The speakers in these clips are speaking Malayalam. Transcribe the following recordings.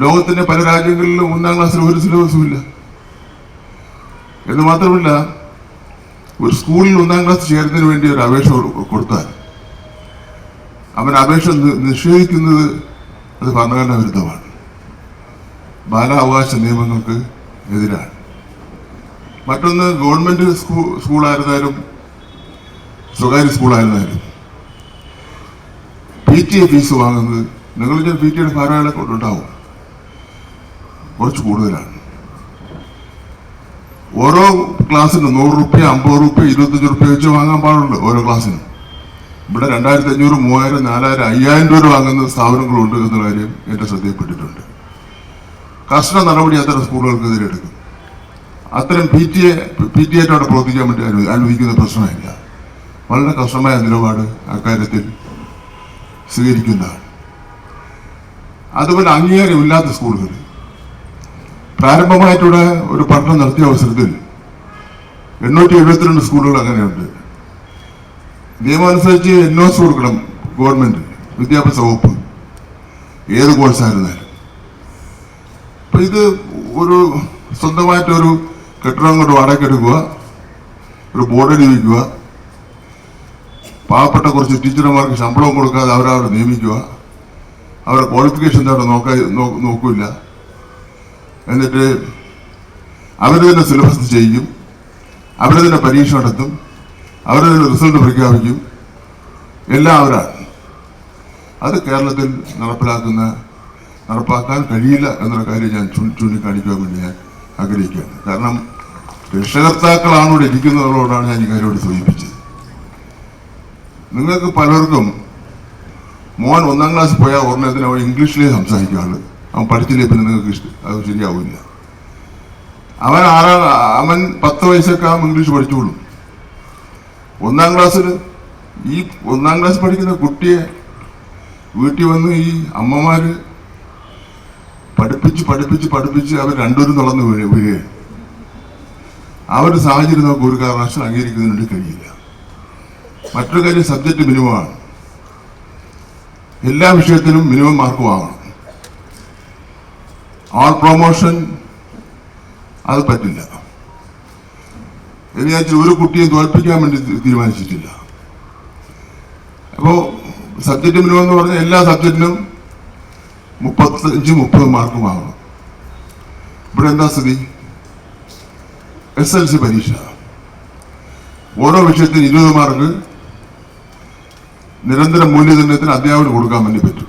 ലോകത്തിന്റെ പല രാജ്യങ്ങളിലും ഒന്നാം ക്ലാസ്സിൽ ഒരു സിലബസും ഇല്ല എന്ന് മാത്രമല്ല ഒരു സ്കൂളിൽ ഒന്നാം ക്ലാസ് ചേരുന്നതിന് വേണ്ടി ഒരു അപേക്ഷ കൊടു- കൊടുത്താൽ അവൻ അപേക്ഷ നിഷേധിക്കുന്നത് അത് ഭരണഘടനാ വിരുദ്ധമാണ് ബാലാവകാശ നിയമങ്ങൾക്ക് എതിരാണ്. മറ്റൊന്ന് ഗവൺമെന്റ് സ്കൂൾ സ്കൂളായിരുന്നാലും സ്വകാര്യ സ്കൂളായിരുന്നാലും പി ടി എ ഫീസ് വാങ്ങുന്നത് നിങ്ങൾ പി ടി എയുടെ ഭാരവാഹികളെ കൊണ്ടുണ്ടാവും കുറച്ച് കൂടുതലാണ്. ഓരോ ക്ലാസ്സിന് നൂറ് റുപ്യ അമ്പത് റുപ്യ ഇരുപത്തഞ്ച് റുപ്യ വെച്ച് വാങ്ങാൻ പാടുള്ളൂ ഓരോ ക്ലാസ്സിനും. ഇവിടെ രണ്ടായിരത്തി അഞ്ഞൂറ് മൂവായിരം നാലായിരം അയ്യായിരം രൂപ വാങ്ങുന്ന സ്ഥാപനങ്ങളുണ്ട് എന്ന കാര്യം എന്റെ ശ്രദ്ധയിൽപ്പെട്ടിട്ടുണ്ട്. കർശന നടപടി അത്തരം സ്കൂളുകൾക്കെതിരെ എടുക്കും. അത്തരം P T A P T ആയിട്ട് അവിടെ പ്രവർത്തിക്കാൻ വേണ്ടി അനു- പ്രശ്നമില്ല. വളരെ കർശനമായ നിലപാട് അക്കാര്യത്തിൽ സ്വീകരിക്കുന്നതാണ്. അതുപോലെ അംഗീകാരമില്ലാത്ത സ്കൂളുകൾ പ്രാരംഭമായിട്ടൂടെ ഒരു പഠനം നടത്തിയ അവസരത്തിൽ എണ്ണൂറ്റി എഴുപത്തിരണ്ട് സ്കൂളുകൾ അങ്ങനെയുണ്ട്. നിയമമനുസരിച്ച് എൻ ഒ കൊടുക്കണം വിദ്യാഭ്യാസ വകുപ്പ്. ഏത് കോഴ്സായിരുന്നാലും. അപ്പൊ ഇത് ഒരു സ്വന്തമായിട്ടൊരു കെട്ടിടം കൊണ്ട് വാടക എടുക്കുക ഒരു ബോർഡ് നിയമിക്കുക പാവപ്പെട്ട കുറച്ച് ടീച്ചർമാർക്ക് ശമ്പളം കൊടുക്കാതെ അവരവരെ നിയമിക്കുക അവരുടെ ക്വാളിഫിക്കേഷൻ തന്നെ നോക്ക നോ- നോക്കൂല എന്നിട്ട് അവർ തന്നെ സിലബസ് ചെയ്യും അവർ തന്നെ പരീക്ഷ നടത്തും അവർ തന്നെ റിസൾട്ട് പ്രഖ്യാപിക്കും. എല്ലാം അത് കേരളത്തിൽ നടപ്പിലാക്കുന്ന നടപ്പാക്കാൻ കഴിയില്ല എന്നൊരു കാര്യം ഞാൻ ചൂണ്ടിക്കാണിക്കാൻ വേണ്ടി ഞാൻ ആഗ്രഹിക്കുകയാണ്. കാരണം രക്ഷകർത്താക്കളാണ് ഇവിടെ ഇരിക്കുന്നവരോടാണ് ഞാൻ ഈ കാര്യം ഇവിടെ സൂചിപ്പിച്ചത്. നിങ്ങൾക്ക് പലർക്കും മോൻ ഒന്നാം ക്ലാസ് പോയാൽ ഉടനെ അവൻ ഇംഗ്ലീഷിലേ സംസാരിക്കാറുള്ളൂ. അവൻ പഠിച്ചില്ലേ പിന്നെ നിങ്ങൾക്ക് ഇഷ്ടം അത് ശരിയാവില്ല. അവൻ ആറാ അവൻ പത്ത് വയസ്സൊക്കെ ആകുമ്പോൾ ഇംഗ്ലീഷ് പഠിച്ചോളും. ഒന്നാം ക്ലാസ്സിൽ ഈ ഒന്നാം ക്ലാസ് പഠിക്കുന്ന കുട്ടിയെ വീട്ടിൽ വന്ന് ഈ അമ്മമാര് പഠിപ്പിച്ച് പഠിപ്പിച്ച് പഠിപ്പിച്ച് അവർ രണ്ടുപേരും തുടർന്ന് വീഴ വീഴുകയാണ് ആ ഒരു സാഹചര്യം നമുക്ക് ഒരു കാരണവശാലും അംഗീകരിക്കുന്നതിന് കഴിയില്ല. മറ്റൊരു കാര്യം സബ്ജക്റ്റ് മിനിമമാണ്. എല്ലാ വിഷയത്തിലും മിനിമം മാർക്ക് വാങ്ങണം. ആൾ പ്രൊമോഷൻ അത് പറ്റില്ല. ഞാൻ ഒരു കുട്ടിയെ തോൽപ്പിക്കാൻ വേണ്ടി തീരുമാനിച്ചിട്ടില്ല. അപ്പോ സബ്ജക്റ്റ് മിനിമം എന്ന് പറഞ്ഞാൽ എല്ലാ സബ്ജക്റ്റിനും മുപ്പത്തഞ്ച് മുപ്പത് മാർക്കും ആവണം ഇവിടെ എന്താ സ്ഥിതി? എസ് എൽ സി പരീക്ഷ. ഓരോ വിഷയത്തിന് ഇരുപത് മാർക്ക് നിരന്തര മൂല്യനിർണയത്തിന് അധ്യാപകന് കൊടുക്കാൻ വേണ്ടി പറ്റും.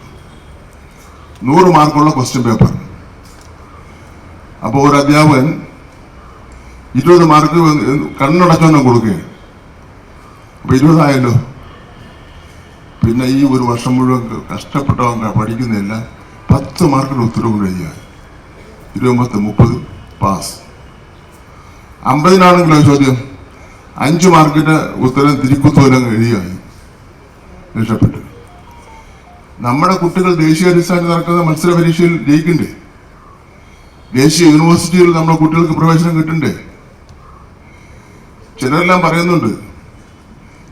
നൂറ് മാർക്കുള്ള ക്വസ്റ്റ്യൻ പേപ്പർ അപ്പോൾ ഒരു അധ്യാപകൻ ഇരുപത് മാർക്ക് കണ്ണടച്ചോന്നെ കൊടുക്കുക അപ്പൊ ഇരുപതായല്ലോ. പിന്നെ ഈ ഒരു വർഷം മുഴുവൻ കഷ്ടപ്പെട്ടവൻ പഠിക്കുന്നില്ല പത്ത് മാർക്കിന് ഉത്തരവ് കഴിയാൻ ഇരുപത്തി മുപ്പത് പാസ് അമ്പതിനാണെങ്കിലോ ചോദ്യം? അഞ്ച് മാർക്കിന്റെ ഉത്തരം തിരിക്കുത്തോലം കഴിയുകയായി രക്ഷപ്പെട്ടു. നമ്മുടെ കുട്ടികൾ ദേശീയ അടിസ്ഥാനത്തിൽ നടക്കുന്ന മത്സര പരീക്ഷയിൽ ജയിക്കണ്ടേ? ദേശീയ യൂണിവേഴ്സിറ്റിയിൽ നമ്മുടെ കുട്ടികൾക്ക് പ്രവേശനം കിട്ടണ്ടേ? ചിലരെല്ലാം പറയുന്നുണ്ട്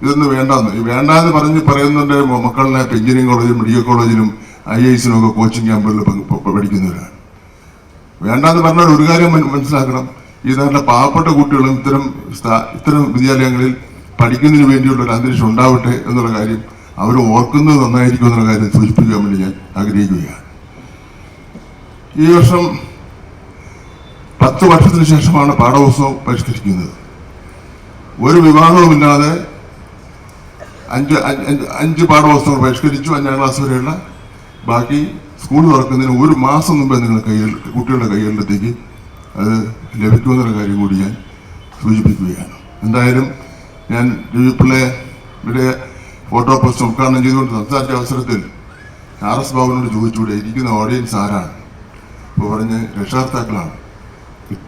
ഇതൊന്നും വേണ്ടെന്ന്. വേണ്ട എന്ന് പറഞ്ഞ് പറയുന്നുണ്ട് മക്കളിനെ എഞ്ചിനീയറിംഗ് കോളേജിലും മെഡിക്കൽ കോളേജിലും ഐ ഐസിനും ഒക്കെ കോച്ചിങ് ക്യാമ്പുകളിൽ പഠിക്കുന്നവരാണ്. വേണ്ടെന്ന് പറഞ്ഞാൽ ഒരു കാര്യം മനസ്സിലാക്കണം. ഈ നാട്ടിലെ പാവപ്പെട്ട കുട്ടികളും ഇത്തരം ഇത്തരം വിദ്യാലയങ്ങളിൽ പഠിക്കുന്നതിന് വേണ്ടിയുള്ള ഒരു അന്തരീക്ഷം ഉണ്ടാവട്ടെ എന്നുള്ള കാര്യം അവർ ഓർക്കുന്നത് നന്നായിരിക്കും എന്നുള്ള കാര്യം സൂചിപ്പിക്കാൻ വേണ്ടി ഞാൻ ആഗ്രഹിക്കുകയാണ്. ഈ വർഷം പത്ത് വർഷത്തിന് ശേഷമാണ് പാഠപുസ്തകം പരിഷ്കരിക്കുന്നത് ഒരു വിവാദവുമില്ലാതെ അഞ്ച് അഞ്ച് പാഠപുസ്തകങ്ങൾ പരിഷ്കരിച്ചു അഞ്ചാം ക്ലാസ് വരെയുള്ള ബാക്കി സ്കൂൾ തുറക്കുന്നതിന് ഒരു മാസം മുമ്പേ നിങ്ങളുടെ കയ്യിൽ കുട്ടികളുടെ കൈകളിലെത്തേക്ക് അത് ലഭിക്കുമെന്നുള്ള കാര്യം കൂടി ഞാൻ സൂചിപ്പിക്കുകയാണ്. എന്തായാലും ഞാൻ രവി പിള്ളയുടെ ഫോട്ടോ പോസ്റ്റ് ഉദ്ഘാടനം ചെയ്തുകൊണ്ട് സംസാരിച്ച അവസരത്തിൽ ആർ എസ് ബാബുവിനോട് ചോദിച്ചുകൂടെ ഇരിക്കുന്ന ഓഡിയൻസ് ആരാണ്? അപ്പോൾ പറഞ്ഞ് രക്ഷകർത്താക്കളാണ്.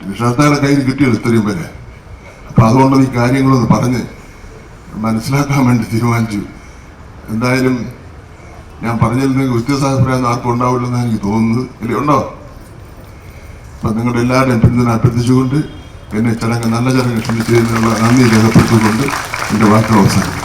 രക്ഷകർത്താക്കളുടെ കയ്യിൽ കിട്ടിയത് ഇത്രയും പേരെ അപ്പം അതുകൊണ്ട് ഈ കാര്യങ്ങളൊന്ന് പറഞ്ഞ് മനസ്സിലാക്കാൻ വേണ്ടി തീരുമാനിച്ചു. എന്തായാലും ഞാൻ പറഞ്ഞതിൽ നിങ്ങൾക്ക് വ്യത്യസ്താഭിപ്രായം ആർക്കും ഉണ്ടാവില്ലെന്ന് എനിക്ക് തോന്നുന്നത് ഇല്ലേ? ഉണ്ടോ? അപ്പം നിങ്ങളുടെ എല്ലാവരുടെയും പിന്തുണ അഭ്യർത്ഥിച്ചുകൊണ്ട് എന്നെ ചടങ്ങ് നല്ല ചടങ്ങ് ക്ഷണിച്ചതിനുള്ള നന്ദി രേഖപ്പെടുത്തിക്കൊണ്ട് എന്റെ വാക്കുകൾ അവസാനിക്കും